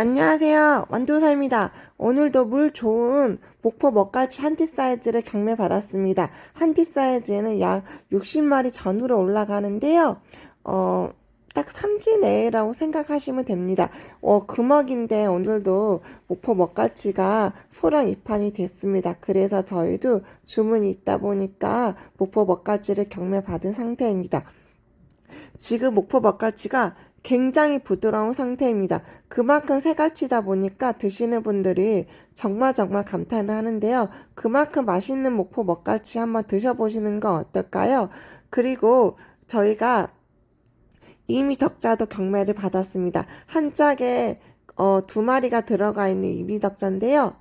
안녕하세요. 완도사입니다. 오늘도 물 좋은 목포 먹갈치 한티 사이즈를 경매 받았습니다. 한티 사이즈에는 약 60마리 전후로 올라가는데요. 어, 딱 삼지 내라고 생각하시면 됩니다. 어, 금어인데 오늘도 목포 먹갈치가 소량 입판이 됐습니다. 그래서 저희도 주문이 있다 보니까 목포 먹갈치를 경매 받은 상태입니다. 지금 목포 먹갈치가 굉장히 부드러운 상태입니다. 그만큼 새갈치다 보니까 드시는 분들이 정말 정말 감탄을 하는데요. 그만큼 맛있는 목포 먹갈치 한번 드셔보시는 건 어떨까요? 그리고 저희가 이미 덕자도 경매를 받았습니다. 한 짝에 어, 두 마리가 들어가 있는 이미 덕자인데요.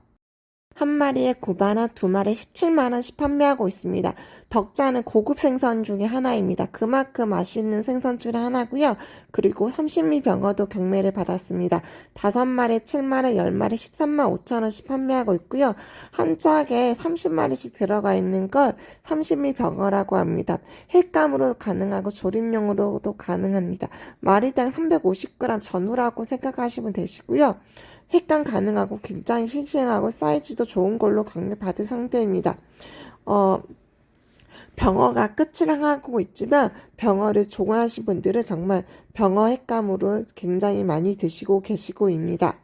한 마리에 9만원, 두 마리에 17만원씩 판매하고 있습니다. 덕자는 고급 생선 중에 하나입니다. 그만큼 맛있는 생선 중에 하나고요. 그리고 30미 병어도 경매를 받았습니다. 다섯 마리에 7만원, 10마리 13만 5천원씩 판매하고 있고요. 한 짝에 30마리씩 들어가 있는 걸 30미 병어라고 합니다. 횟감으로 가능하고 조림용으로도 가능합니다. 마리당 350g 전후라고 생각하시면 되시고요. 횟감 가능하고 굉장히 싱싱하고 사이즈도 좋은 걸로 강매받은 상태입니다. 어, 병어가 끝을 향하고 있지만 병어를 좋아하시는 분들은 정말 병어 횟감으로 굉장히 많이 드시고 계시고입니다.